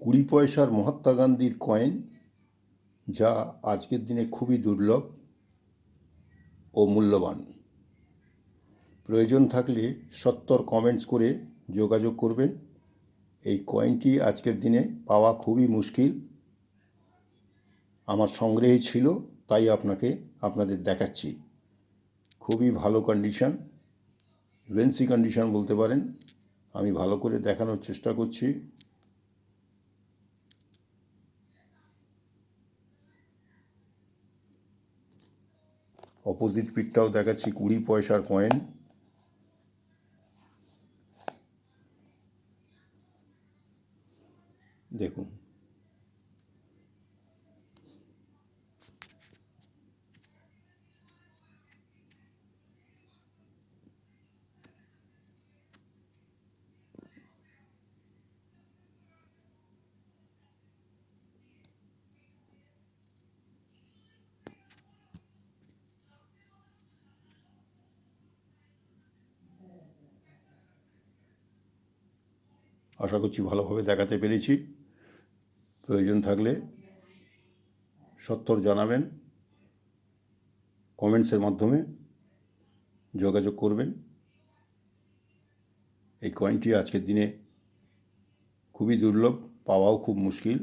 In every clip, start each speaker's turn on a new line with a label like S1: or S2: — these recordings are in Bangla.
S1: কুড়ি পয়সার মহাত্মা গান্ধীর কয়েন যা আজকের দিনে খুবই দুর্লভ ও মূল্যবান। প্রয়োজন থাকলে সত্তর কমেন্টস করে যোগাযোগ করবেন। এই কয়েনটি আজকের দিনে পাওয়া খুবই মুশকিল। আমার সংগ্রহে ছিল, তাই আপনাকে আপনাদের দেখাচ্ছি। খুবই ভালো কন্ডিশন ভেন্সি কন্ডিশন বলতে পারেন। আমি ভালো করে দেখানোর চেষ্টা করছি। অপোজিট পিঠটাও দেখাচ্ছি কুড়ি পয়সার কয়েন দেখুন। আশা করছি ভালোভাবে দেখাতে পেরেছি। প্রয়োজন থাকলে সত্তর জানাবেন, কমেন্টসের মাধ্যমে যোগাযোগ করবেন। এই কয়েনটি আজকের দিনে খুবই দুর্লভ, পাওয়াও খুব মুশকিল।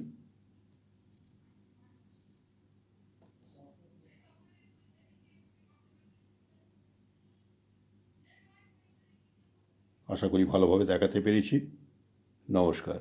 S1: আশা করি ভালোভাবে দেখাতে পেরেছি। নমস্কার